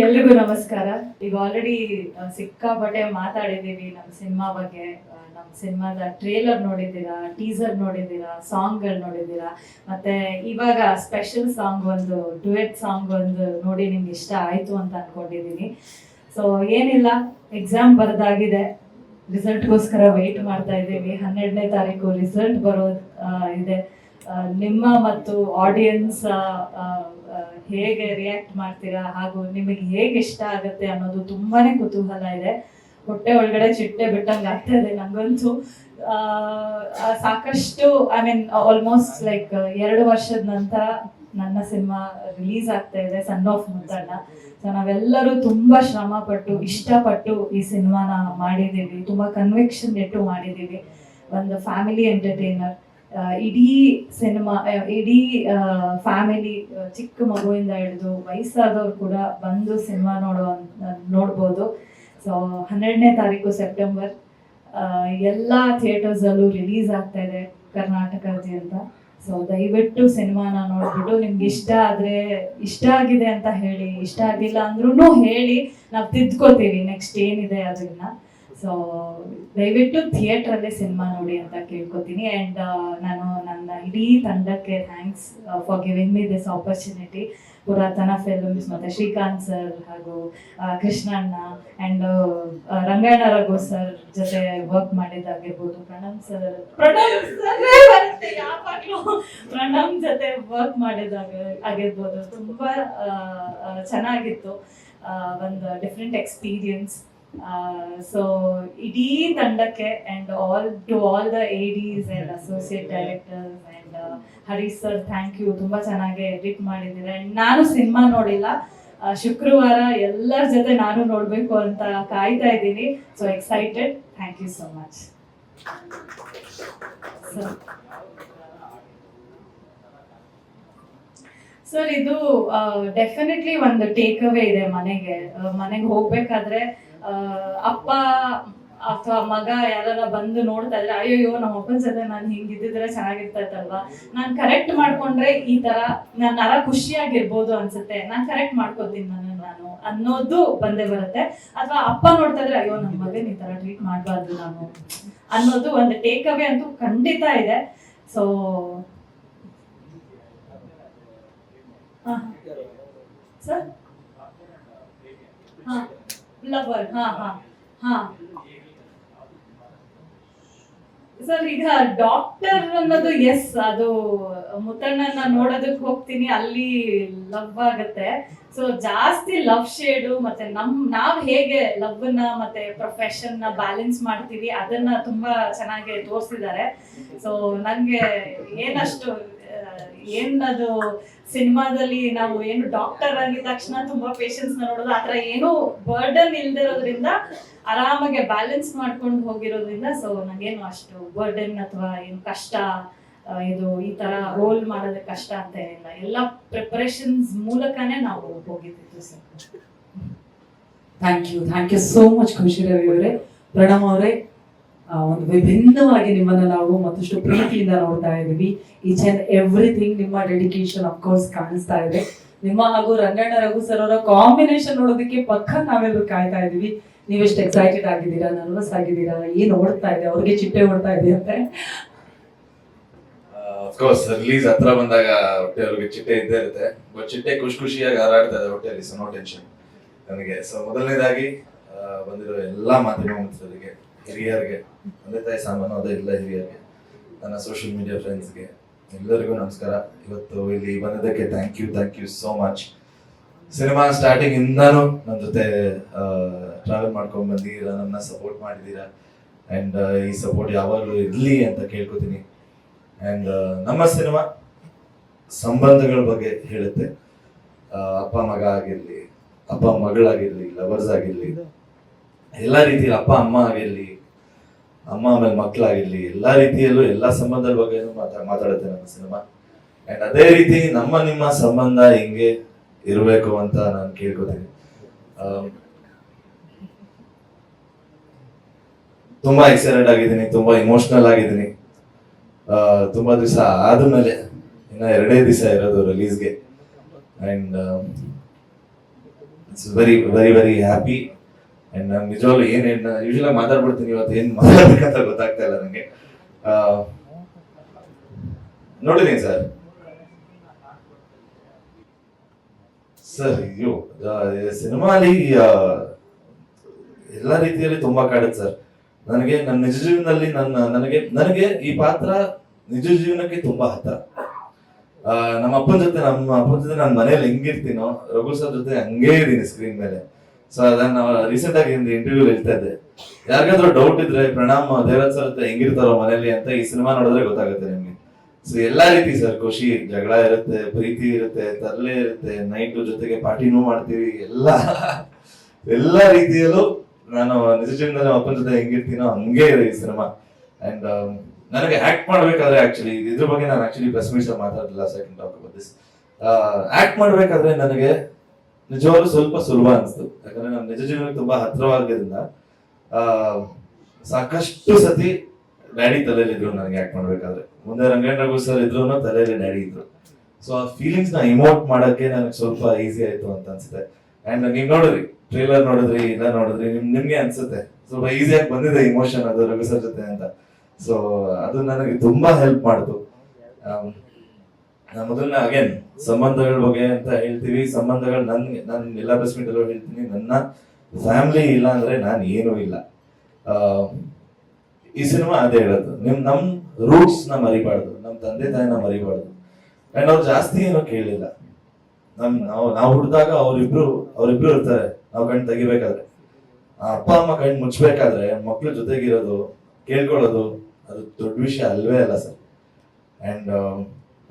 ಎಲ್ರಿಗೂ ನಮಸ್ಕಾರ. ಈಗ ಆಲ್ರೆಡಿ ಸಿಕ್ಕಾಪಟ್ಟೆ ಮಾತಾಡಿದೀವಿ ನಮ್ಮ ಸಿನಿಮಾ ಬಗ್ಗೆ. ನಮ್ಮ ಸಿನಿಮಾದ ಟ್ರೇಲರ್ ನೋಡಿದ್ದೀರಾ ಟೀಸರ್ ನೋಡಿದ್ದೀರಾ ಸಾಂಗ್ಗಳು ನೋಡಿದ್ದೀರಾ? ಮತ್ತೆ ಇವಾಗ ಸ್ಪೆಷಲ್ ಸಾಂಗ್ ಒಂದು ಡುಯೆಟ್ ಸಾಂಗ್ ಒಂದು ನೋಡಿ ನಿಮ್ಗೆ ಇಷ್ಟ ಆಯ್ತು ಅಂತ ಅನ್ಕೊಂಡಿದೀನಿ ಸೊ ಏನಿಲ್ಲ ಎಕ್ಸಾಮ್ ಬರೆದಾಗಿದೆ. ರಿಸಲ್ಟ್ಗೋಸ್ಕರ ವೆಯ್ಟ್ ಮಾಡ್ತಾ ಇದ್ದೀವಿ. ಹನ್ನೆರಡನೇ ತಾರೀಕು ರಿಸಲ್ಟ್ ಬರೋ ಇದೆ. ನಿಮ್ಮ ಮತ್ತು ಆಡಿಯನ್ಸ್ ಹೇಗೆ ರಿಯಾಕ್ಟ್ ಮಾಡ್ತೀರಾ ಹಾಗೂ ನಿಮಗೆ ಹೇಗೆ ಇಷ್ಟ ಆಗುತ್ತೆ ಅನ್ನೋದು ತುಂಬಾನೇ ಕುತೂಹಲ ಇದೆ. ಹೊಟ್ಟೆ ಒಳಗಡೆ ಚಿಟ್ಟೆ ಬಿಟ್ಟಂಗೆ ಆಗ್ತಾ ಇದೆ ನಂಗಂತೂ. ಸಾಕಷ್ಟು ಐ ಮೀನ್ ಆಲ್ಮೋಸ್ಟ್ ಲೈಕ್ ಎರಡು ವರ್ಷದ ನಂತರ ನನ್ನ ಸಿನಿಮಾ ರಿಲೀಸ್ ಆಗ್ತಾ ಇದೆ ಸನ್ ಆಫ್ ಮುದ್ದಣ್ಣ ಸೊ ನಾವೆಲ್ಲರೂ ತುಂಬಾ ಶ್ರಮ ಪಟ್ಟು ಇಷ್ಟಪಟ್ಟು ಈ ಸಿನಿಮಾನ ಮಾಡಿದ್ದೀವಿ. ತುಂಬಾ ಕನ್ವಿಕ್ಷನ್ ಇಟ್ಟು ಮಾಡಿದ್ದೀವಿ. ಒಂದು ಫ್ಯಾಮಿಲಿ ಎಂಟರ್ಟೈನರ್ ಇಡೀ ಸಿನಿಮಾ ಇಡೀ ಫ್ಯಾಮಿಲಿ ಚಿಕ್ಕ ಮಗುವಿಂದ ಹಿಡಿದು ವಯಸ್ಸಾದವ್ರು ಕೂಡ ಬಂದು ಸಿನಿಮಾ ನೋಡೋ ನೋಡ್ಬೋದು. ಸೊ ಹನ್ನೆರಡನೇ ತಾರೀಕು ಸೆಪ್ಟೆಂಬರ್ ಎಲ್ಲ ಥಿಯೇಟರ್ಸಲ್ಲೂ ರಿಲೀಸ್ ಆಗ್ತಾ ಇದೆ ಕರ್ನಾಟಕದಾದ್ಯಂತ ಸೊ ದಯವಿಟ್ಟು ಸಿನಿಮಾನ ನೋಡ್ಬಿಟ್ಟು ನಿಮ್ಗೆ ಇಷ್ಟ ಆದ್ರೆ ಇಷ್ಟ ಆಗಿದೆ ಅಂತ ಹೇಳಿ, ಇಷ್ಟ ಆಗಿಲ್ಲ ಅಂದ್ರೂ ಹೇಳಿ ನಾವು ತಿದ್ಕೋತೀವಿ ನೆಕ್ಸ್ಟ್ ಏನಿದೆ ಅದನ್ನ ಸೊ ದಯವಿಟ್ಟು ಥಿಯೇಟರ್ ಅಲ್ಲೇ ಸಿನಿಮಾ ನೋಡಿ ಅಂತ ಕೇಳ್ಕೊತೀನಿ. ಅಂಡ್ ನಾನು ನನ್ನ ಇಡೀ ತಂಡಕ್ಕೆ thanks for giving me this opportunity Puratana films ಮತ್ತೆ ಶ್ರೀಕಾಂತ್ ಸರ್ ಹಾಗೂ ಕೃಷ್ಣಣ್ಣ ಅಂಡ್ ರಂಗಾಯಣ ರಘು ಸರ್ ಜೊತೆ ವರ್ಕ್ ಮಾಡಿದ್ದಾಗಿರ್ಬೋದು ಪ್ರಣಮ್ ಸರ್ ಪ್ರಣಮ್ ಯಾವಾಗ್ಲೂ ಪ್ರಣಮ್ ಜೊತೆ ವರ್ಕ್ ಮಾಡಿದಾಗ ಆಗಿರ್ಬೋದು. ತುಂಬಾ ಚೆನ್ನಾಗಿತ್ತು ಒಂದು ಡಿಫ್ರೆಂಟ್ ಎಕ್ಸ್ಪೀರಿಯನ್ಸ್ ಸೊ ಇಡೀ ತಂಡಕ್ಕೆ and all to all the ADs and associate directors and Harish sir thank you ತುಂಬಾ ಚೆನ್ನಾಗಿ ಎಡಿಟ್ ಮಾಡಿದ್ದೀರಾ. ಅಂಡ್ ನಾನು ಸಿನಿಮಾ ನೋಡಿಲ್ಲ. ಆ, ಶುಕ್ರವಾರ ಎಲ್ಲರ ಜೊತೆ ನಾನು ನೋಡ್ಬೇಕು ಅಂತ ಕಾಯ್ತಾ ಇದ್ದೀನಿ. So excited thank you so much sir ಇದು ಡೆಫಿನೆಟ್ಲಿ ಒಂದು ಟೇಕ್ ಅವೇ ಇದೆ ಮನೆಗೆ. ಮನೆಗೆ ಹೋಗ್ಬೇಕಾದ್ರೆ ಅಪ್ಪ ಅಥವಾ ಮಗ ಯಾರ ಬಂದು ನೋಡ್ತಾ ಇದ್ರೆ ಅಯ್ಯೋ ನಮ್ಮ ಅಪ್ಪನ ಜೊತೆ ನಾನು ಹಿಂಗಿದ್ದಿದ್ರೆ ಚೆನ್ನಾಗಿರ್ತೈತಲ್ವಾ? ನಾನು ಕರೆಕ್ಟ್ ಮಾಡ್ಕೊಂಡ್ರೆ ಈ ತರ ನನ್ನ ನರ ಖುಷಿಯಾಗಿರ್ಬೋದು ಅನ್ಸುತ್ತೆ. ನಾನು ಕರೆಕ್ಟ್ ಮಾಡ್ಕೋತೀನಿ ನನ್ನ ನಾನು ಅನ್ನೋದು ಬಂದೇ ಬರುತ್ತೆ. ಅಥವಾ ಅಪ್ಪ ನೋಡ್ತಾ ಇದ್ರೆ, ಅಯ್ಯೋ ನಮ್ಮ ಮಗನ್ ಈ ತರ ಟ್ರೀಟ್ ಮಾಡಬಾರ್ದು ನಾನು. ಅನ್ನೋದು ಒಂದು ಟೇಕ್ ಅವೇ ಅಂತೂ ಖಂಡಿತ ಇದೆ. So sir? ಹಾ. ಲವರ್ ಹಾ ಹಾ ಹಾ. ಸರ್ ಈಗ ಡಾಕ್ಟರ್ ಅನ್ನೋದು ಎಸ್ ಅದು ಮುತ್ತಣ್ಣನ ನೋಡೋದಕ್ಕೆ ಹೋಗ್ತೀನಿ, ಅಲ್ಲಿ ಲವ್ ಆಗತ್ತೆ. ಸೊ ಜಾಸ್ತಿ ಲವ್ ಶೇಡು ಮತ್ತೆ ನಮ್, ನಾವ್ ಹೇಗೆ ಲವ್ನ ಮತ್ತೆ ಪ್ರೊಫೆಷನ್ನ ಬ್ಯಾಲೆನ್ಸ್ ಮಾಡ್ತೀವಿ, ಅದನ್ನ ತುಂಬಾ ಚೆನ್ನಾಗಿ ತೋರಿಸಿದ್ದಾರೆ. ಸೊ ನಂಗೆ ಏನಷ್ಟು ಏನದು ಸಿನಿಮಾದಲ್ಲಿ ನಾವು ಏನು ಡಾಕ್ಟರ್ ಆಗಿದ ತಕ್ಷಣ ತುಂಬಾ ಪೇಷನ್ಸ್ ನೋಡೋದು ಆತರ ಏನು ಬರ್ಡನ್ ಇಲ್ದಿರೋದ್ರಿಂದ ಆರಾಮಾಗಿ ಬ್ಯಾಲೆನ್ಸ್ ಮಾಡ್ಕೊಂಡು ಹೋಗಿರೋದ್ರಿಂದ ಸೊ ನಂಗೇನು ಅಷ್ಟು ಬರ್ಡನ್ ಅಥವಾ ಏನು ಕಷ್ಟ ಇದು ಈ ತರ ರೋಲ್ ಮಾಡೋದಕ್ಕೆ ಕಷ್ಟ ಅಂತ ಏನಿಲ್ಲ. ಎಲ್ಲ ಪ್ರಿಪರೇಷನ್ಸ್ ಮೂಲಕನೇ ನಾವು ಹೋಗಿದ್ದು sir thank you thank you so much ಖುಷಿ ರವಿ ಅವರೇ. ಪ್ರಣಮ್ ಅವರೇ ಒಂದು ವಿಭಿನ್ನವಾಗಿ ನಿಮ್ಮನ್ನ ನಾವು ಮತ್ತಷ್ಟು ಪ್ರೀತಿಯಿಂದ ನೋಡ್ತಾ ಇದ್ದೀವಿ. ಈಚ್ ಆ್ಯಂಡ್ ಎವ್ರಿಥಿಂಗ್ ನಿಮ್ಮ ಡೆಡಿಕೇಶನ್ ಅಫ್ಕೋರ್ಸ್ ಕಾಣಿಸ್ತಾ ಇದೆ. ನಿಮ್ಮ ಹಾಗೂ ರಂಗಣ್ಣ ರಘು ಸರ್ ಅವರ ಕಾಂಬಿನೇಷನ್ ನೋಡೋದಕ್ಕೆ ಪಕ್ಕ ನಾವೆಲ್ಲರೂ ಕಾಯ್ತಾ ಇದೀವಿ ನೀವೆಷ್ಟು ಎಕ್ಸೈಟೆಡ್ ಆಗಿದ್ದೀರಾ ನರ್ವಸ್ ಆಗಿದ್ದೀರಾ, ಏನ್ ಓಡ್ತಾ ಇದೆ, ಅವ್ರಿಗೆ ಚಿಟ್ಟೆ ಓಡ್ತಾ ಇದೆಯಂತೆ ಅಫ್ಕೋರ್ಸ್ ರಿಲೀಸ್ ಹತ್ರ ಬಂದಾಗ ಹೊಟ್ಟೆ ಅವ್ರಿಗೆ ಚಿಟ್ಟೆ ಇದ್ದೇ ಇರುತ್ತೆ. ಬಟ್ ಚಿಟ್ಟೆ ಖುಷಿ ಖುಷಿಯಾಗಿ ಹಾರಾಡ್ತಾ ಇದೆ ಹೊಟ್ಟೆಯಲ್ಲಿ ಸೊ ನೋ ಟೆನ್ಷನ್ ನನಗೆ ಸೊ ಮೊದಲನೇದಾಗಿ ಬಂದಿರೋ ಎಲ್ಲಾ ಮಾಧ್ಯಮ ಮಿತ್ರರಿಗೆ ಹಿರಿಯರಿಗೆ, ತಂದೆ ತಾಯಿ ಸಾಮಾನು ಅದೇ ಎಲ್ಲ ಹಿರಿಯರಿಗೆ, ನನ್ನ ಸೋಷಿಯಲ್ ಮೀಡಿಯಾ ಫ್ರೆಂಡ್ಸ್ಗೆ ಎಲ್ಲರಿಗೂ ನಮಸ್ಕಾರ. ಇವತ್ತು ಇಲ್ಲಿ ಬಂದಿದ್ದಕ್ಕೆ thank you thank you so much cinema starting ಇಂದಾನು ನನ್ನ ಜೊತೆ ಟ್ರಾವೆಲ್ ಮಾಡ್ಕೊಂಡ್ ನನ್ನ ಸಪೋರ್ಟ್ ಮಾಡಿದ್ದೀರಾ? ಅಂಡ್ ಈ ಸಪೋರ್ಟ್ ಯಾವಾಗಲೂ ಇರ್ಲಿ ಅಂತ ಕೇಳ್ಕೊತೀನಿ. ಅಂಡ್ ನಮ್ಮ ಸಿನಿಮಾ ಸಂಬಂಧಗಳ ಬಗ್ಗೆ ಹೇಳುತ್ತೆ. ಅಪ್ಪ ಮಗ ಆಗಿರಲಿ, ಅಪ್ಪ ಮಗಳಾಗಿರ್ಲಿ ಲವರ್ಸ್ ಆಗಿರ್ಲಿ, ಎಲ್ಲ ರೀತಿಯ ಅಪ್ಪ, ಅಮ್ಮ ಆಗಿರ್ಲಿ ಅಮ್ಮ ಆಮೇಲೆ ಮಕ್ಕಳಾಗಿರ್ಲಿ, ಎಲ್ಲಾ ರೀತಿಯಲ್ಲೂ ಎಲ್ಲಾ ಸಂಬಂಧದ ಬಗ್ಗೆ ಮಾತಾ, ಮಾತಾಡುತ್ತೆ ನಮ್ಮ ಸಿನಿಮಾ. ಅಂಡ್ ಅದೇ ರೀತಿ ನಮ್ಮ ನಿಮ್ಮ ಸಂಬಂಧ ಹಿಂಗೆ ಇರಬೇಕು ಅಂತ ನಾನು ಕೇಳ್ಕೊತೀನಿ. ತುಂಬಾ ಎಕ್ಸೈಟೆಡ್ ಆಗಿದ್ದೀನಿ, ತುಂಬಾ ಇಮೋಷನಲ್ ಆಗಿದ್ದೀನಿ. ತುಂಬಾ ದಿವಸ ಆದಮೇಲೆ ಇನ್ನ ಎರಡೇ ದಿವಸ ಇರೋದು ರಿಲೀಸ್ಗೆ and it's very very very happy ನಾನು ನಿಜವಾಗ್ಲೂ ಏನೇನು ಯೂಶಲಿ ಮಾತಾಡ್ಬಿಡ್ತೀನಿ ಇವತ್ತು, ಏನ್ ಮಾತಾಡ್ಬೇಕಂತ ಗೊತ್ತಾಗ್ತಾ ಇಲ್ಲ ನನಗೆ ನೋಡಿದೀನಿ ಸರ್. ಸರ್, ಅಯ್ಯೋ ಸಿನಿಮಾಲಿ ಎಲ್ಲ ರೀತಿಯಲ್ಲಿ ತುಂಬಾ ಕಾಡುತ್ತೆ ಸರ್. ನನಗೆ ನನ್ನ ನಿಜ ಜೀವನದಲ್ಲಿ ನನ್ನ, ನನಗೆ ನನಗೆ ಈ ಪಾತ್ರ ನಿಜ ಜೀವನಕ್ಕೆ ತುಂಬಾ ಹತ್ತಿರ ನಮ್ಮ ಅಪ್ಪನ ಜೊತೆ, ನಮ್ಮ ಅಪ್ಪನ ಜೊತೆ ನಾನು ಮನೇಲಿ ಹೆಂಗಿರ್ತೀನೋ, ರಘು ಸರ್ ಜೊತೆ ಹಂಗೇ ಇದ್ದೀನಿ ಸ್ಕ್ರೀನ್ ಮೇಲೆ. ಸೊ ಅದನ್ನ ರೀಸೆಂಟ್ ಆಗಿ ಇಂಟರ್ವ್ಯೂ ಹೇಳ್ತಾ ಇದ್ದೆ. ಯಾರಿಗಾದ್ರೂ ಡೌಟ್ ಇದ್ರೆ ಪ್ರಣಾಮ್, ದೇವರಾಜ್ ಸರ್ ಹೆಂಗಿರ್ತಾರೋ ಮನೇಲಿ ಅಂತ ಈ ಸಿನಿಮಾ ನೋಡಿದ್ರೆ ಗೊತ್ತಾಗುತ್ತೆ ನಿಮ್ಗೆ. ಸೊ ಎಲ್ಲಾ ರೀತಿ ಸರ್ ಖುಷಿ, ಜಗಳ ಇರುತ್ತೆ, ಪ್ರೀತಿ ಇರುತ್ತೆ, ತರಲೆ ಇರುತ್ತೆ ನೈಟ್ ಜೊತೆಗೆ ಪಾರ್ಟಿನೂ ಮಾಡ್ತೀವಿ, ಎಲ್ಲ. ಎಲ್ಲಾ ರೀತಿಯಲ್ಲೂ ನಾನು ನಿಜ ಜೀವನದಲ್ಲಿ ಅಪ್ಪನ ಜೊತೆ ಹೆಂಗಿರ್ತೀನೋ ಹಂಗೆ ಇದೆ ಈ ಸಿನಿಮಾ ಅಂಡ್ ನನಗೆ ಆಕ್ಟ್ ಮಾಡ್ಬೇಕಾದ್ರೆ ಆಕ್ಚುಲಿ ಇದ್ರ ಬಗ್ಗೆ ನಾನು ಆಕ್ಚುಲಿ ಪ್ರೆಸ್ ಮೀಟ್ಸ್ ಮಾತಾಡಲಿಲ್ಲ ಸೆಕೆಂಡ್ ಟಾಕ್ ಅಬೌಟ್ ಆಕ್ಟ್ ಮಾಡ್ಬೇಕಾದ್ರೆ ನನಗೆ ನಿಜವಾಗ್ಲೂ ಸ್ವಲ್ಪ ಸುಲಭ ಅನಿಸ್ತು. ಯಾಕಂದ್ರೆ ನಾನು ನಿಜ ಜೀವನಕ್ಕೆ ತುಂಬಾ ಹತ್ರವಾಗಿದ್ದರಿಂದ ಆ, ಸಾಕಷ್ಟು ಸತಿ ಡ್ಯಾಡಿ ತಲೆಯಲ್ಲಿ ಇದ್ರು ನನಗೆ ಆಕ್ಟ್ ಮಾಡ್ಬೇಕಾದ್ರೆ. ಮುಂದೆ ರಂಗಣ್ಣ ಸರ್ ಇದ್ರು ತಲೆಯಲ್ಲಿ ಡ್ಯಾಡಿ ಇದ್ರು. ಸೊ ಆ ಫೀಲಿಂಗ್ಸ್ನ ಇಮೋಟ್ ಮಾಡಕ್ಕೆ ನನಗೆ ಸ್ವಲ್ಪ ಈಸಿ ಆಯ್ತು ಅಂತ ಅನ್ಸುತ್ತೆ. ಅಂಡ್ ನೀವು ನೋಡಿದ್ರಿ ಟ್ರೇಲರ್ ನೋಡಿದ್ರಿ ಇಲ್ಲ ನೋಡಿದ್ರಿ ನಿಮ್ ನಿಮ್ಗೆ ಅನ್ಸುತ್ತೆ. ಸ್ವಲ್ಪ ಈಸಿಯಾಗಿ ಬಂದಿದೆ ಇಮೋಷನ್ ಅದು ರಘು ಸರ್ ಜೊತೆ ಅಂತ. ಸೊ ಅದು ನನಗೆ ತುಂಬಾ ಹೆಲ್ಪ್ ಮಾಡ್ತು. ಆಮ್, ನಾನು ಮೊದಲನೇ ಅಗೇನ್ ಸಂಬಂಧಗಳ ಬಗ್ಗೆ ಅಂತ ಹೇಳ್ತೀವಿ. ಸಂಬಂಧಗಳು ನನ್ಗೆ ನಾನು ಎಲ್ಲ ಪ್ರೆಸ್ ಮೀಟ್ ಅಲ್ಲೂ ಹೇಳ್ತೀನಿ. ನನ್ನ ಫ್ಯಾಮಿಲಿ ಇಲ್ಲ ಅಂದ್ರೆ ನಾನು ಏನೂ ಇಲ್ಲ. ಈ ಸಿನಿಮಾ ಅದೇ ಹೇಳೋದು. ನಿಮ್, ನಮ್ನ ಮರಿಬಾರ್ದು. ನಮ್ಮ ತಂದೆ ತಾಯಿನ ಮರಿಬಾರ್ದು. ಅಂಡ್ ಅವ್ರು ಜಾಸ್ತಿ ಏನೋ ಕೇಳಿಲ್ಲ. ನಮ್, ನಾವು ನಾವು ಹುಟ್ಟಿದಾಗ ಅವ್ರಿಬ್ರು ಅವ್ರಿಬ್ರು ಇರ್ತಾರೆ. ನಾವು ಕಣ್ಣು ತೆಗಿಬೇಕಾದ್ರೆ. ಅಪ್ಪ, ಅಮ್ಮ ಕಣ್ಣು ಮುಚ್ಬೇಕಾದ್ರೆ ಮಕ್ಳ ಜೊತೆಗಿರೋದು, ಕೇಳ್ಕೊಳ್ಳೋದು, ಅದು ದೊಡ್ಡ ವಿಷಯ ಅಲ್ವೇ ಅಲ್ಲ ಸರ್. ಅಂಡ್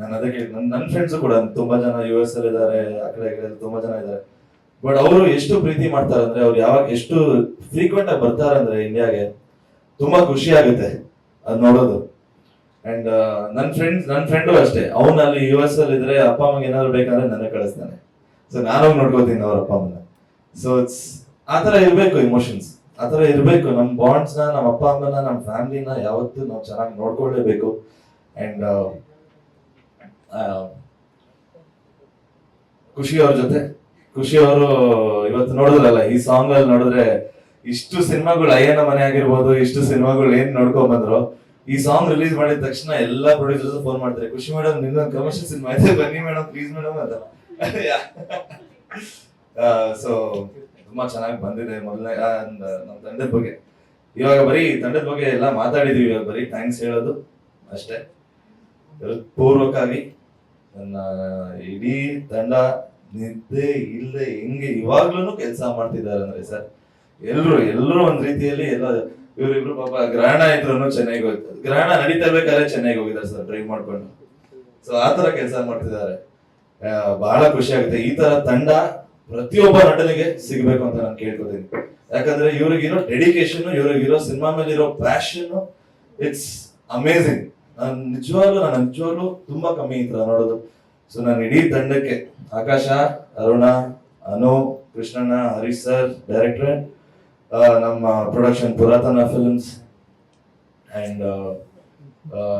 ನಾನು ಅದಕ್ಕೆ ನನ್ನ ನನ್ನ ಫ್ರೆಂಡ್ಸ್ ಕೂಡ ತುಂಬಾ ಜನ ಯು ಎಸ್ ಅಲ್ಲಿ ಇದ್ದಾರೆ, ಆ ಕಡೆ ಈ ಕಡೆ ತುಂಬಾ ಜನ ಇದ್ದಾರೆ. ಬಟ್ ಅವರು ಎಷ್ಟು ಪ್ರೀತಿ ಮಾಡ್ತಾರೆ ಅಂದ್ರೆ ಅವ್ರು ಯಾವಾಗ ಎಷ್ಟು ಫ್ರೀಕ್ವೆಂಟ್ ಆಗಿ ಬರ್ತಾರೆ ಅಂದ್ರೆ ಇಂಡಿಯಾಗೆ ತುಂಬಾ ಖುಷಿ ಆಗುತ್ತೆ ಅದ್ ನೋಡೋದು. ಅಂಡ್ ನನ್ನ ಫ್ರೆಂಡ್ಸ್ ನನ್ನ ಫ್ರೆಂಡು ಅಷ್ಟೇ. ಅವ್ನು ಅಲ್ಲಿ ಯು ಎಸ್ ಅಲ್ಲಿ ಇದ್ರೆ ಅಪ್ಪ, ಅಮ್ಮಗೆ ಏನಾದ್ರು ಬೇಕಾದ್ರೆ ನನಗೆ ಕಳಿಸ್ತಾನೆ. ಸೊ ನಾನು ನೋಡ್ಕೋತೀನಿ ಅವ್ರ ಅಪ್ಪ ಅಮ್ಮನ ಸೊ ಇಟ್ಸ್ ಆತರ ಇರ್ಬೇಕು ಇಮೋಷನ್ಸ್ ಆತರ ಇರ್ಬೇಕು. ನಮ್ಮ ಬಾಂಡ್ಸ್ನ ನಮ್ಮ ಅಪ್ಪ ಅಮ್ಮನ ನಮ್ಮ ಫ್ಯಾಮಿಲಿನ ಯಾವತ್ತೂ ನಾವು ಚೆನ್ನಾಗಿ ನೋಡ್ಕೊಳ್ಳೇಬೇಕು ಅಂಡ್ ಖುಷಿ ಅವ್ರ ಜೊತೆ. ಖುಷಿ ಅವರು ಇವತ್ತು ನೋಡಿದ್ರಲ್ಲ, ಈ ಸಾಂಗ್ ಅಲ್ಲಿ ನೋಡಿದ್ರೆ ಇಷ್ಟು ಸಿನಿಮಾಗಳು ಅಯ್ಯನ ಮನೆ ಆಗಿರ್ಬೋದು, ಇಷ್ಟು ಸಿನಿಮಾಗಳು ಏನ್ ನೋಡ್ಕೊಂಡ್ ಬಂದ್ರು, ಈ ಸಾಂಗ್ ರಿಲೀಸ್ ಮಾಡಿದ ತಕ್ಷಣ ಎಲ್ಲಾ ಪ್ರೊಡ್ಯೂಸರ್ಸ್ ಫೋನ್ ಮಾಡ್ತಾರೆ, ಖುಷಿ ಮೇಡಮ್ ನಿನ್ನೊಂದು ಕಮರ್ಷಿಯಲ್ ಸಿನಿಮಾ ಇದೆ, ಬನ್ನಿ ಮೇಡಮ್ ಪ್ಲೀಸ್ ಮೇಡಮ್ ಅಂತ. ಸೊ ತುಂಬಾ ಚೆನ್ನಾಗಿ ಬಂದಿದೆ ಮೊದಲನೇ ನಮ್ಮ ತಂಡದ ಬಗ್ಗೆ. ಇವಾಗ ಬರೀ ತಂಡದ ಬಗ್ಗೆ ಎಲ್ಲ ಮಾತಾಡಿದೀವಿ, ಇವಾಗ ಬರೀ ಥ್ಯಾಂಕ್ಸ್ ಹೇಳೋದು, ಅಷ್ಟೇ. ಪೂರ್ವಕವಾಗಿ ನನ್ನ ಇಡೀ ತಂಡ ನಿದ್ದೆ ಇಲ್ಲದೆ ಹೆಂಗೆ ಇವಾಗ್ಲೂ ಕೆಲಸ ಮಾಡ್ತಿದ್ದಾರೆ ಅಂದ್ರೆ ಸರ್, ಎಲ್ರು ಎಲ್ಲರೂ ಒಂದ್ ರೀತಿಯಲ್ಲಿ ಎಲ್ಲ ಇವರಿಬ್ರು ಪಾಪ ಗ್ರಹಣ ಇದ್ರು ಚೆನ್ನಾಗಿ ಹೋಗ್ತಾರೆ ಗ್ರಹಣ ನಡೀತಾ ಬೇಕಾದ್ರೆ ಚೆನ್ನಾಗಿ ಹೋಗಿದ್ದಾರೆ ಸರ್, ಡ್ರೈವ್ ಮಾಡ್ಕೊಂಡು. ಸೊ ಆ ತರ ಕೆಲಸ ಮಾಡ್ತಿದ್ದಾರೆ. ಬಹಳ ಖುಷಿ ಆಗುತ್ತೆ. ಈ ತರ ತಂಡ ಪ್ರತಿಯೊಬ್ಬ ನಟನಿಗೆ ಸಿಗ್ಬೇಕು ಅಂತ ನಾನು ಕೇಳ್ಕೊತೀನಿ. ಯಾಕಂದ್ರೆ ಇವ್ರಿಗಿರೋ ಡೆಡಿಕೇಶನ್ ಇವ್ರಿಗಿರೋ ಸಿನಿಮಾ ಮೇಲೆ ಇರೋ ಪ್ಯಾಷನ್ ಇಟ್ಸ್ ಅಮೇಝಿಂಗ್ ನಾನು ನಿಜವಾಗ್ಲೂ ನಾನು ನಿಜವಾಗ್ಲೂ ತುಂಬಾ ಕಮ್ಮಿ ಇತ್ತು ನೋಡೋದು. ಸೊ ನಾನು ಇಡೀ ತಂಡಕ್ಕೆ, ಆಕಾಶ, ಅರುಣ, ಅನು, ಕೃಷ್ಣಣ್ಣ, ಹರೀಶ್ ಸರ್ ಡೈರೆಕ್ಟರ್ ನಮ್ಮ ಪ್ರೊಡಕ್ಷನ್ ಪುರಾತನ ಫಿಲ್ಮ್ಸ್ ಅಂಡ್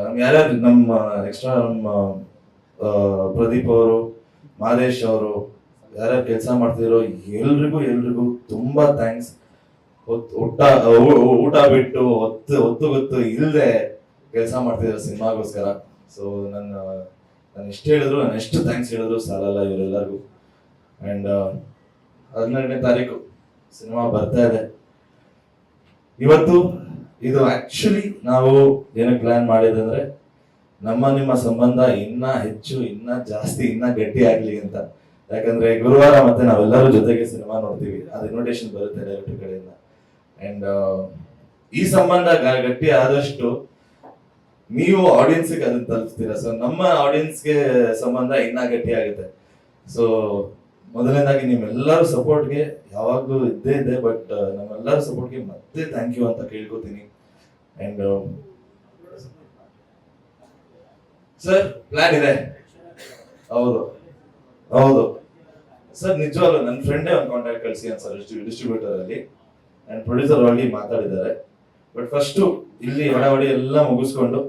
ನಮ್ ಯಾರ್ಯಾರು, ನಮ್ಮ ಎಕ್ಸ್ಟ್ರಾ ನಮ್ಮ ಪ್ರದೀಪ್ ಅವರು, ಮಾದೇಶ್ ಅವರು, ಯಾರ್ಯಾರು ಕೆಲಸ ಮಾಡ್ತಿದ್ರೋ ಎಲ್ರಿಗೂ ಎಲ್ರಿಗೂ ತುಂಬಾ ಥ್ಯಾಂಕ್ಸ್ ಊಟ ಊಟ ಬಿಟ್ಟು ಹೊತ್ತು ಹೊತ್ತು ಗೊತ್ತು ಇಲ್ಲದೆ ಕೆಲಸ ಮಾಡ್ತಿದ್ದಾರೆ ಸಿನಿಮಾಗೋಸ್ಕರ. ಸೊ ನನ್ನ, ನಾನು ಎಷ್ಟು ಹೇಳಿದ್ರು, ನಾನು ಎಷ್ಟು ಥ್ಯಾಂಕ್ಸ್ ಹೇಳಿದ್ರು ಸಾಲಲ್ಲ ಇವರೆಲ್ಲರಿಗೂ. ಆ್ಯಂಡ್ ಹದಿನೆಂಟನೇ ತಾರೀಕು ಸಿನಿಮಾ ಬರ್ತಾ ಇದೆ. ಇವತ್ತು ಇದು ಆ್ಯಕ್ಚುಲಿ ನಾವು ಏನಕ್ಕೆ ಪ್ಲಾನ್ ಮಾಡಿದಂದ್ರೆ, ನಮ್ಮ ನಿಮ್ಮ ಸಂಬಂಧ ಇನ್ನ ಹೆಚ್ಚು, ಇನ್ನ ಜಾಸ್ತಿ, ಇನ್ನ ಗಟ್ಟಿ ಆಗಲಿ ಅಂತ. ಯಾಕಂದ್ರೆ ಗುರುವಾರ ಮತ್ತೆ ನಾವೆಲ್ಲರೂ ಜೊತೆಗೆ ಸಿನಿಮಾ ನೋಡ್ತೀವಿ. ಅದು ಇನ್ವಿಟೇಷನ್ ಬರುತ್ತೆ ಡೈರೆಕ್ಟರ್ ಕಡೆಯಿಂದ. ಅಂಡ್ ಈ ಸಂಬಂಧ ಗಟ್ಟಿ ಆದಷ್ಟು ನೀವು ಆಡಿಯನ್ಸ್ಗೆ ಅದನ್ನ ತಲುಪಿಸ್ತೀರಾ? ಸೊ ನಮ್ಮ ಆಡಿಯನ್ಸ್ಗೆ ಸಂಬಂಧ ಇನ್ನ ಗಟ್ಟಿ ಆಗುತ್ತೆ ಸೊ ಮೊದಲನೇದಾಗಿ ನಿಮ್ಮೆಲ್ಲರ ಸಪೋರ್ಟ್ಗೆ ಯಾವಾಗಲೂ ಇದ್ದೇ ಇದೆ ಬಟ್ ನಮ್ಮೆಲ್ಲರ ಸಪೋರ್ಟ್ಗೆ ಮತ್ತೆ ಥ್ಯಾಂಕ್ ಯು ಅಂತ ಕೇಳ್ಕೊತೀನಿ. ಅಂಡ್ ಸರ್ ಪ್ಲಾನ್ ಇದೆ. ಹೌದು. ಹೌದು. ಸರ್ ನಿಜವಾಗ್ಲು ನನ್ನ ಫ್ರೆಂಡೇ ಒಂದು ಕಾಂಟ್ಯಾಕ್ಟ್ ಕಳಿಸಿ ಅಂತ ಸರ್ ಡಿಸ್ಟ್ರಿಬ್ಯೂಟರ್ ಅಲ್ಲಿ. ಅಂಡ್ ಪ್ರೊಡ್ಯೂಸರ್ ಆಗಿ ಮಾತಾಡಿದ್ದಾರೆ. ಬಟ್ ಫಸ್ಟು ಇಲ್ಲಿ ಒಡವಡಿ ಎಲ್ಲ ಮುಗಿಸ್ಕೊಂಡು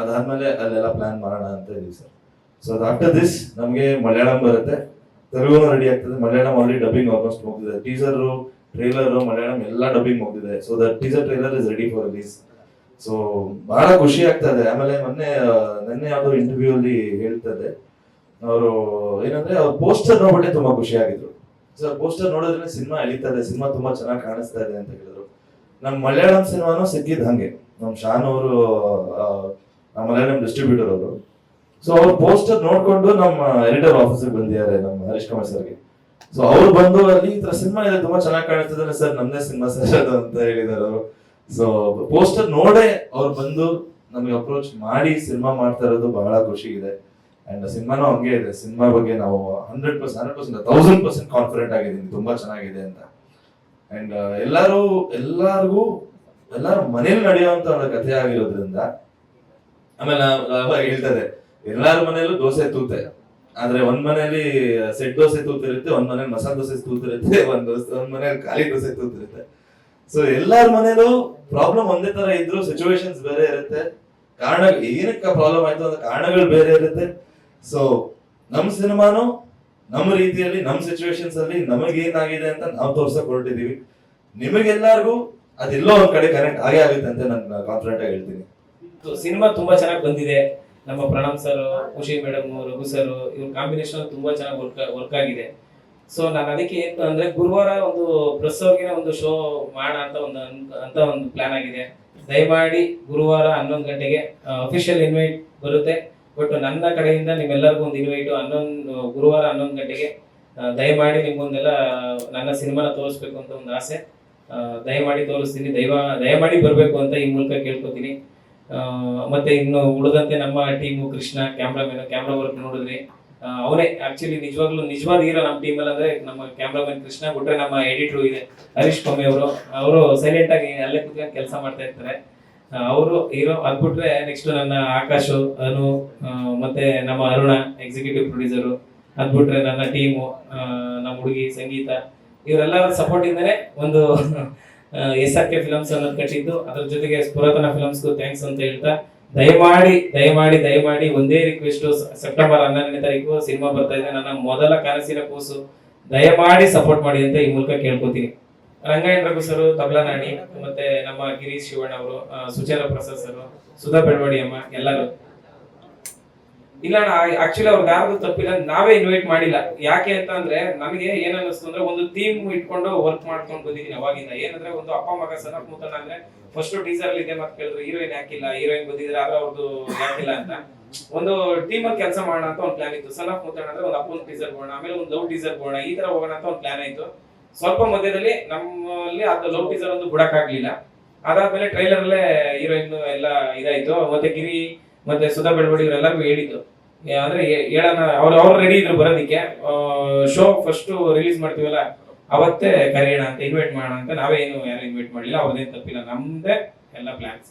ಅದಾದ್ಮೇಲೆ ಅಲ್ಲೆಲ್ಲ ಪ್ಲಾನ್ ಮಾಡೋಣ ಅಂತ ಇದೀವಿ ಸರ್. ಸೊ ಆಫ್ಟರ್ ದಿಸ್ ನಮಗೆ ಮಲಯಾಳಂ ಬರುತ್ತೆ. ತೆಲುಗು ರೆಡಿ ಆಗ್ತದೆ. ಮಲಯಾಳಂ ಆಲ್ರೆಡಿ ಡಬ್ಬಿಂಗ್ ಆಲ್ಮೋಸ್ಟ್ ಮುಗಿದಿದೆ. ಟೀಸರ್ ಟ್ರೈಲರ್ ಮಲಯಾಳಂ ಎಲ್ಲ ಡಬ್ಬಿಂಗ್ ಹೋಗ್ತಿದೆ so that teaser trailer is ready for release so ಬಹಳ ಖುಷಿ ಆಗ್ತಾ ಇದೆ. ಆಮೇಲೆ ಮೊನ್ನೆ ನಿನ್ನೆ ಯಾವ್ದೋ ಇಂಟರ್ವ್ಯೂ ಅಲ್ಲಿ ಹೇಳ್ತದೆ ಅವರು ಏನಂದ್ರೆ, ಅವ್ರ ಪೋಸ್ಟರ್ ನೋಡ್ಬಿಟ್ಟೆ ತುಂಬಾ ಖುಷಿ ಆಗಿದ್ರು. ಸರ್ ಪೋಸ್ಟರ್ ನೋಡಿದ್ರೆ ಸಿನಿಮಾ ಎಳಿತದೆ ಸಿನಿಮಾ ತುಂಬಾ ಚೆನ್ನಾಗಿ ಕಾಣಿಸ್ತಾ ಇದೆ ಅಂತ ಹೇಳಿದ್ರು. ನಮ್ ಮಲಯಾಳಂ ಸಿನಿಮಾನು ಸಿಕ್ಕಿದ್ ಹಂಗೆ. ನಮ್ ಶಾನ್ ಅವರು ನಮ್ಮ ಮಲಯಾಳಂ ಡಿಸ್ಟ್ರಿಬ್ಯೂಟರ್ ಅವರು. ಸೊ ಅವ್ರ ಪೋಸ್ಟರ್ ನೋಡ್ಕೊಂಡು ನಮ್ಮ ಎಡಿಟರ್ ಆಫೀಸಿಗೆ ಬಂದಿದ್ದಾರೆ, ನಮ್ಮ ಹರೀಶ್ ಕುಮಾರ್ ಸರ್ಗೆ ಸೊ ಅವ್ರು ಬಂದು ಅಲ್ಲಿ ಈ ತರ ಸಿನಿಮಾ ಇದೆ, ತುಂಬಾ ಚೆನ್ನಾಗಿ ಕಾಣಿಸ್ತದೆ ಸರ್ ನಮ್ದೇ ಸಿನಿಮಾ ಸರ್ ಅಂತ ಹೇಳಿದಾರೆ ಅವರು. ಸೊ ಪೋಸ್ಟರ್ ನೋಡೇ ಅವ್ರು ಬಂದು ನಮಗೆ ಅಪ್ರೋಚ್ ಮಾಡಿ ಸಿನಿಮಾ ಮಾಡ್ತಾ ಇರೋದು ಬಹಳ ಖುಷಿ ಇದೆ. ಅಂಡ್ ಸಿನಿಮಾನು ಹಂಗೆ ಇದೆ ಸಿನಿಮಾ ಬಗ್ಗೆ ನಾವು hundred percent hundred percent thousand percent confident ಆಗಿದ್ದೀನಿ, ತುಂಬಾ ಚೆನ್ನಾಗಿದೆ ಅಂತ. ಅಂಡ್ ಎಲ್ಲರೂ, ಎಲ್ಲಾರ್ಗೂ, ಎಲ್ಲರೂ ಮನೇಲಿ ನಡೆಯುವಂತ ಒಂದು ಕಥೆ ಆಗಿರೋದ್ರಿಂದ ಆಮೇಲೆ ಹೇಳ್ತಾರೆ ಎಲ್ಲಾರ ಮನೆಯಲ್ಲೂ ದೋಸೆ ತೂತೆ. ಆದ್ರೆ ಒಂದ್ ಮನೆಯಲ್ಲಿ ಸೆಟ್ ದೋಸೆ ತೂತಿರುತ್ತೆ ಒಂದ್ ಮನೇಲಿ ಮಸಾಲ ದೋಸೆ ತೂತಿರುತ್ತೆ ಒಂದ್ ದೋಸೆ ಒಂದ್ ಮನೇಲಿ ಖಾಲಿ ದೋಸೆ ತೂತಿರುತ್ತೆ. ಸೊ ಎಲ್ಲಾರ ಮನೇಲೂ ಪ್ರಾಬ್ಲಮ್ ಒಂದೇ ತರ ಇದ್ರು ಸಿಚುವೇಶನ್ಸ್ ಬೇರೆ ಇರುತ್ತೆ. ಕಾರಣ ಏನಕ್ಕೆ ಪ್ರಾಬ್ಲಮ್ ಆಯ್ತು ಅಂತ ಕಾರಣಗಳು ಬೇರೆ ಇರುತ್ತೆ. ಸೊ ನಮ್ ಸಿನಿಮಾನು ನಮ್ಮ ರೀತಿಯಲ್ಲಿ ನಮ್ ಸಿಚುವೇಶನ್ಸ್ ಅಲ್ಲಿ ನಮಗೇನಾಗಿದೆ ಅಂತ ನಾವು ತೋರ್ಸಕ್ ಹೊರಟಿದೀವಿ ನಿಮಗೆಲ್ಲರಿಗೂ ಅದೆಲ್ಲೋ ಒಂದ್ ಕಡೆ ಕನೆಕ್ಟ್ ಆಗೇ ಆಗುತ್ತೆ ಅಂತ ನಾನು ಕಾನ್ಫಿಡೆಂಟ್ ಆಗಿ ಹೇಳ್ತೀನಿ. ಸಿನಿಮಾ ತುಂಬಾ ಚೆನ್ನಾಗಿ ಬಂದಿದೆ. ನಮ್ಮ Pranam sir Khushi madam Raghu sir ಇವ್ರ ಕಾಂಬಿನೇಷನ್ ತುಂಬಾ ಚೆನ್ನಾಗಿ ವರ್ಕ್ ವರ್ಕ್ ಆಗಿದೆ. ಸೊ ನಾನು ಅದಕ್ಕೆ ಏನು ಅಂದ್ರೆ ಗುರುವಾರ ಒಂದು ಪ್ರೆಸ್ ಅವ್ರಿಗೆ ಒಂದು ಶೋ ಮಾಡ ಅಂತ ಒಂದು ಅಂತ ಒಂದು ಪ್ಲಾನ್ ಆಗಿದೆ. ದಯಮಾಡಿ ಗುರುವಾರ ಹನ್ನೊಂದು ಗಂಟೆಗೆ ಅಫಿಷಿಯಲ್ ಇನ್ವೈಟ್ ಬರುತ್ತೆ. ಬಟ್ ನನ್ನ ಕಡೆಯಿಂದ ನಿಮ್ಮೆಲ್ಲರಿಗೂ ಒಂದು ಇನ್ವೈಟ್ ಹನ್ನೊಂದು, ಗುರುವಾರ ಹನ್ನೊಂದು ಗಂಟೆಗೆ ದಯಮಾಡಿ ನಿಮ್ಗೊಂದೆಲ್ಲ, ನನ್ನ ಸಿನಿಮಾನ ತೋರಿಸ್ಬೇಕು ಅಂತ ಒಂದು ಆಸೆ. ದಯಮಾಡಿ ತೋರಿಸ್ತೀನಿ. ದಯವ ದಯಮಾಡಿ ಬರಬೇಕು ಅಂತ ಈ ಮೂಲಕ ಕೇಳ್ಕೊತೀನಿ. ಮತ್ತೆ ಇನ್ನು ಉಳಿದಂತೆ ನಮ್ಮ team Krishna cameraman camera work ನೋಡಿದ್ರಿ ಅವನೇ ಆಕ್ಚುಲಿ ನಿಜವಾಗ್ಲೂ ನಿಜವಾದ ಹೀರೋ ನಮ್ಮ ಟೀಮಲ್ಲಿ ಅಂದ್ರೆ ನಮ್ಮ ಕ್ಯಾಮ್ರಾಮನ್ ಕೃಷ್ಣ, ಬಿಟ್ರೆ ನಮ್ಮ ಎಡಿಟರ್ ಇದೆ. ಹರೀಶ್ ಕೊಮ್ಮೆ ಅವರು ಅವರು ಸೈಲೆಂಟ್ ಆಗಿ ಅಲ್ಲೇ ಕುತ್ಕೊಂಡು ಕೆಲಸ ಮಾಡ್ತಾ ಇರ್ತಾರೆ. ಅವರು ಹೀರೋ ಅದ್ಬಿಟ್ರೆ ನೆಕ್ಸ್ಟ್ ನನ್ನ ಆಕಾಶು, ಅನು ಮತ್ತೆ ನಮ್ಮ ಅರುಣ ಎಕ್ಸಿಕ್ಯೂಟಿವ್ ಪ್ರೊಡ್ಯೂಸರು ಅದ್ಬಿಟ್ರೆ ನನ್ನ ಟೀಮು ನಮ್ಮ ಹುಡುಗಿ ಸಂಗೀತ, ಇವರೆಲ್ಲರ ಸಪೋರ್ಟ್ ಇಂದನೇ ಒಂದು ಎಸ್ ಆರ್ ಕೆ ಫಿಲಮ್ಸ್ ಅನ್ನೋದು ಕಟ್ಟಿದ್ದು, ಅದ್ರ ಜೊತೆಗೆ ಪುರಾತನ ಫಿಲಮ್ಸ್ಗೂ ಥ್ಯಾಂಕ್ಸ್ ಅಂತ ಹೇಳ್ತಾ, ದಯಮಾಡಿ ದಯಮಾಡಿ ದಯಮಾಡಿ ಒಂದೇ ರಿಕ್ವೆಸ್ಟ್ ಸೆಪ್ಟೆಂಬರ್ ಹನ್ನೆರಡನೇ ತಾರೀಕು ಸಿನಿಮಾ ಬರ್ತಾ ಇದೆ. ನನ್ನ ಮೊದಲ ಕನಸಿನ ಕೂಸು, ದಯಮಾಡಿ ಸಪೋರ್ಟ್ ಮಾಡಿ ಅಂತ ಈ ಮೂಲಕ ಕೇಳ್ಕೊತೀನಿ. ರಂಗಾಯಣ ರಘು ಸರ್, ತಬ್ಲಾ ನಾಣಿ, ಮತ್ತೆ ನಮ್ಮ ಗಿರೀಶ್ ಶಿವಣ್ಣ ಅವರು ಸುಚಾರ ಪ್ರಸಾದ್ ಸರ್, ಸುಧಾ ಬೆಳವಾಡಿ ಅಮ್ಮ, ಎಲ್ಲರೂ. ಇಲ್ಲ ಆಕ್ಚುಲಿ ಅವ್ರ ಯಾರು ತಪ್ಪಿಲ್ಲ, ನಾವೇ ಇನ್ವೈಟ್ ಮಾಡಿಲ್ಲ. ಯಾಕೆ ಅಂತ ಅಂದ್ರೆ ನನಗೆ ಏನ್ ಅನ್ನಿಸ್ತು ಅಂದ್ರೆ, ಒಂದು ಥೀಮ್ ಇಟ್ಕೊಂಡು ವರ್ಕ್ ಮಾಡ್ಕೊಂಡು ಬಂದಿದ್ದೀನಿ ಅವಾಗಿಂದ. ಏನಂದ್ರೆ, ಒಂದು ಅಪ್ಪ ಮಗ ಸಣ್ಣ ಕೂತನ ಅಂದ್ರೆ ಫಸ್ಟ್ ಟೀಸರ್ ಅಲ್ಲಿ ಇದೆ ಮತ್ತೆ ಕೇಳಿದ್ರು ಹೀರೋಯಿನ್ ಯಾಕಿಲ್ಲ? ಹೀರೋಯಿನ್ ಬಂದಿದ್ರೆ ಆದ್ರೆ ಅವ್ರದ್ದು ಯಾಕಿಲ್ಲ ಅಂತ. ಒಂದು ಟೀಮ್ ಅಲ್ಲಿ ಕೆಲಸ ಮಾಡೋಣ ಅಂತ ಒಂದು ಪ್ಲಾನ್ ಇತ್ತು. ಆಫ್ ಮುತ್ತಣ್ಣ ಅಂದ್ರೆ, ಒಂದು ಅಪ್ಪನ ಟೀಸರ್ ಹೋಗೋಣ, ಆಮೇಲೆ ಒಂದು ಲವ್ ಟೀಸರ್ ಹೋಗೋಣ, ಈ ತರ ಹೋಗೋಣ ಅಂತ ಒಂದು ಪ್ಲಾನ್ ಆಯ್ತು. ಸ್ವಲ್ಪ ಮಧ್ಯದಲ್ಲಿ ನಮ್ಮಲ್ಲಿ ಅದು ಲವ್ ಟೀಸರ್ ಒಂದು ಬಿಡಕ್ಕಾಗ್ಲಿಲ್ಲ. ಅದಾದ್ಮೇಲೆ ಟ್ರೈಲರ್ ಅಲ್ಲೇ ಹೀರೋಯಿನ್ ಎಲ್ಲ ಇದಾಯ್ತು. ಮತ್ತೆ ಗಿರಿ, ಮತ್ತೆ ಸುಧಾ ಬೆಳವಡಿ ಇವರೆಲ್ಲರಿಗೂ ಹೇಳಿದ್ದು ಅಂದ್ರೆ ಹೇಳೋಣ, ಅವ್ರು ಅವ್ರು ರೆಡಿ ಇದ್ರು ಬರೋದಿಕ್ಕೆ. ಶೋ ಫಸ್ಟ್ ರಿಲೀಸ್ ಮಾಡ್ತೀವಲ್ಲ, ಅವತ್ತೇ ಕರೆಯೋಣ ಅಂತ ಇನ್ವೈಟ್ ಮಾಡೋಣ ಅಂತ ನಾವೇ ಏನು ಯಾರು ಇನ್ವೈಟ್ ಮಾಡಲಿಲ್ಲ ಅವ್ರದ್ದೇನು ತಪ್ಪಿಲ್ಲ, ನಮ್ದೇ ಎಲ್ಲ ಪ್ಲಾನ್ಸ್